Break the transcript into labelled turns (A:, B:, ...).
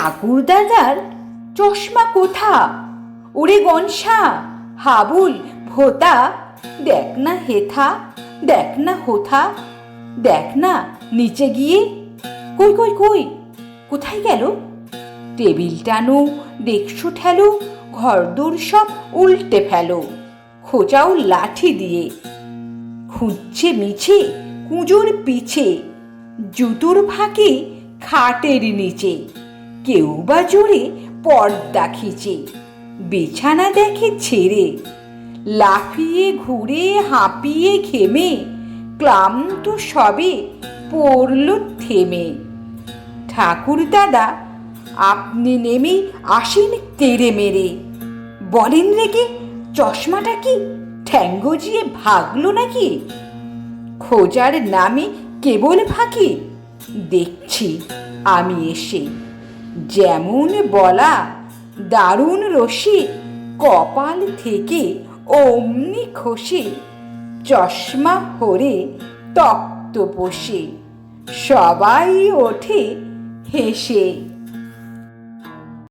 A: ঠাকুর দাদার চশমা কোথা? ওরে গনসা, হাবুল, ভোতা, দেখ না হেথা, দেখ না হোথা, দেখ না নিচে গিয়ে। কই কই কই, কোথায় গেল? টেবিল টানো ডেকশো ঠেলো, ঘরদোর সব উল্টে ফেলো, খোঁচাও লাঠি দিয়ে। খুঁজছে মিছে, কুঁজোর পিছে, জুতোর ফাঁকে খাটের নিচে। কেউ বা জোরে পর্দা খিচে বিছানা দেখে ছেড়ে। লাফিয়ে, ঘুরে, হাঁপিয়ে, ঘেমে, ক্লান্ত সবে পড়ল থেমে। ঠাকুর দাদা, আপনি নেমে আসেন তেরে মেরে। বলেন রেগে, চশমাটা কি ঠ্যাঙ্গ জিয়ে ভাগলো নাকি? খোঁজার নামে কেবল ফাঁকি, দেখছি আমি এসে যেমন বলা, দারুণ রশি কপাল থেকে অমনি খসে, চশমা হরে তক্ত বসে সবাই ওঠে হেসে।